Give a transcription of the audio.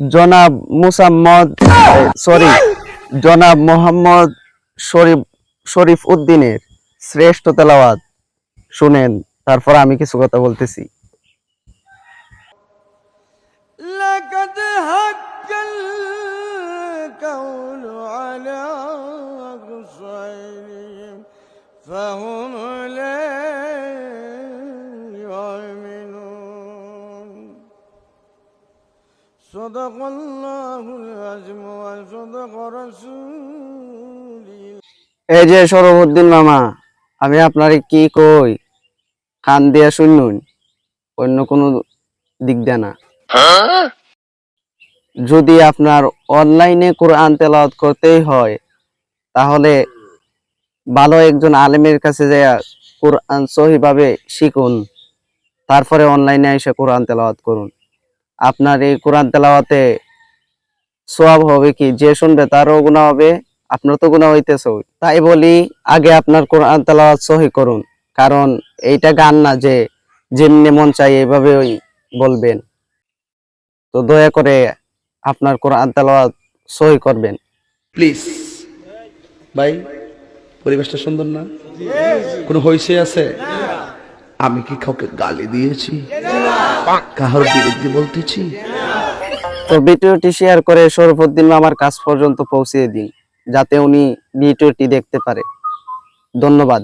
জনাব মুসাম্মদ সরি জনাব মোহাম্মদ শরীফ শরীফ উদ্দিনের শ্রেষ্ঠ তেলাওয়াত শুনেন তারপর আমি কিছু কথা বলতেছি لقد هك الكون على قصيرهم فهم لا صدق الله العظيم وصدق رسوله এই যে সরফুদ্দিন মামা আমি আপনারে কি কই কান দিয়া শুনুন অন্য কোনো দিক দেয় না যদি আপনার অনলাইনে কোরআন তেলাওয়াত করতেই হয় তাহলে ভালো একজন আলেমের কাছে যায় কোরআন সহিভাবে শিখুন তারপরে অনলাইনে এসে কোরআন তেলাওয়াত করুন আপনার এই কোরআন তেলাওয়াতে সোয়াব হবে কি? যে শুনবে তারও গুণা হবে, আপনার তো গুণা হইতেছে তাই বলি, আগে আপনার কোরআন তেলাওয়াত সহি করুন। কারণ এইটা গান না যে যেমনি মন চাই এইভাবে ওই বলবেন। তো দয়া করে আপনার কোরআন তেলাওয়াত সহি করবেন। প্লিজ। ভাই, পরিবেশটা সুন্দর না? কোনো হইসে আছে? আমি কি কাউকে গালি দিয়েছি? কাহার বিরুদ্ধে বলতেছি? তো ভিডিওটি শেয়ার করে সরফুদ্দিন মামার কাছ পর্যন্ত পৌঁছিয়ে দিন, যাতে উনি ভিডিওটি দেখতে পারে। ধন্যবাদ।